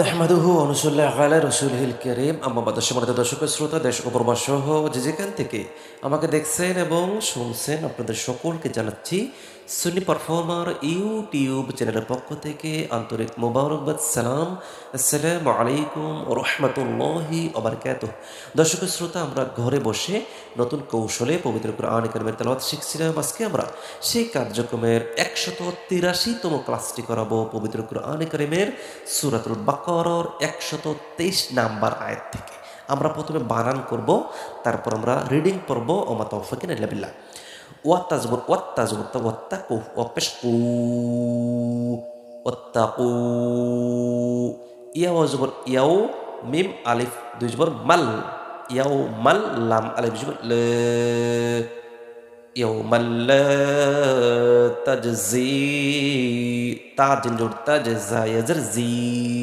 নাহমাদুহু অনুসুল্লাহ আলা রসুল হিল করিম আম্মাবাদ সমানিত দর্শক শ্রোতা, দেশ ও সহ যে যেখান থেকে আমাকে দেখছেন এবং শুনছেন, আপনাদের সকলকে জানাচ্ছি সুনি পারফর্মার ইউটিউব চ্যানেলের পক্ষ থেকে আন্তরিক মোবারকবাদ, সালাম, আসসালামু আলাইকুম রহমতুল্লাহি ওবরকাত দর্শক শ্রোতা, আমরা ঘরে বসে নতুন কৌশলে পবিত্র কোরআন কারিমের তেলাওয়াত শিখছিলাম। আজকে আমরা সেই কার্যক্রমের একশত তিরাশিতম ক্লাসটি করাবো পবিত্র কোরআন কারিমের সুরাতুল বাকরর একশত তেইশ নাম্বার আয়াত থেকে আমরা প্রথমে বানান করব তারপর আমরা রিডিং পড়ব ওমা তৌফিকিন ইল্লা ওয়াত্তাজবর ওয়াত্তাজবর তা ওয়াত্তাকু ওয়াপেশকু ওয়াত্তাকু ইয়াও জবর ইয়াও মিম আলিফ দুই জবর মাল ইয়াও মাল লাম আলিফ জবর লে يوما لا تجزي تعجن جور تجزا يزر زي